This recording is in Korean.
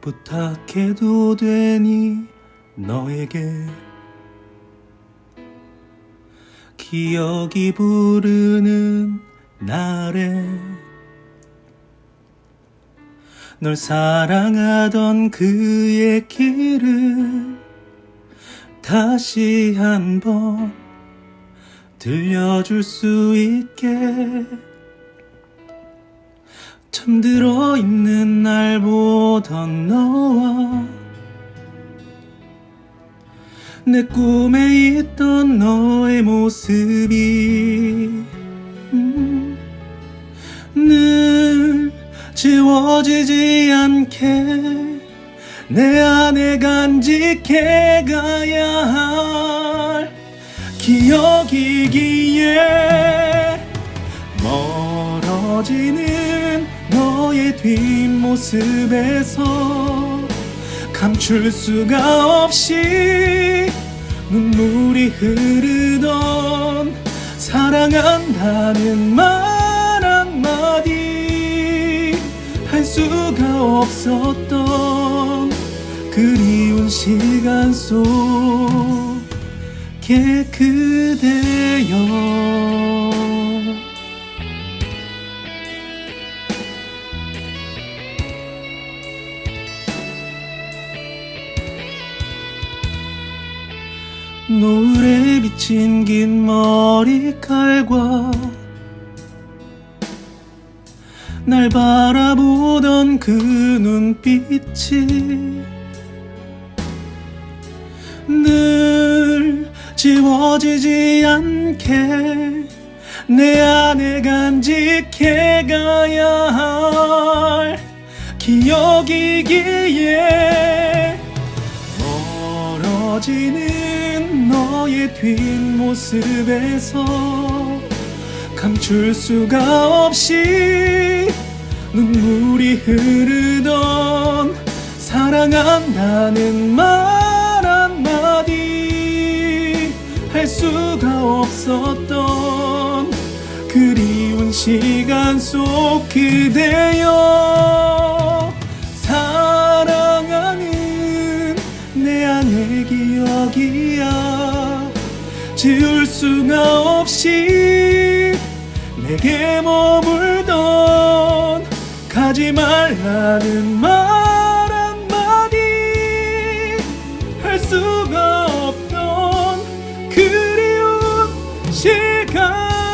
부탁해도 되니 너에게? 기억이 부르는 날에 널 사랑하던 그의 길을 다시 한번 들려줄 수 있게 잠들어 있는 날 보던 너와 내 꿈에 있던 너의 모습이 음, 늘 지워지지 않게 내 안에 간직해 가야 할 기억이기에 멀어지는 너의 뒷모습에서 감출 수가 없이 눈물이 흐르던 사랑한다는 말 한마디 할 수가 없었던 그리운 시간 속에 그대여 노을에 비친 긴 머리칼과 날 바라보던 그 눈빛이 늘 지워지지 않게 내 안에 간직해 가야 할 기억이기에 멀어지는 너의 뒷모습에서 감출 수가 없이 눈물이 흐르던 사랑한다는 말 한마디 할 수가 없었던 그리운 시간 속 그대여 기억이야 지울 수가 없이 내게 머물던 가지 말라는 말 한마디 할 수가 없던 그리운 시간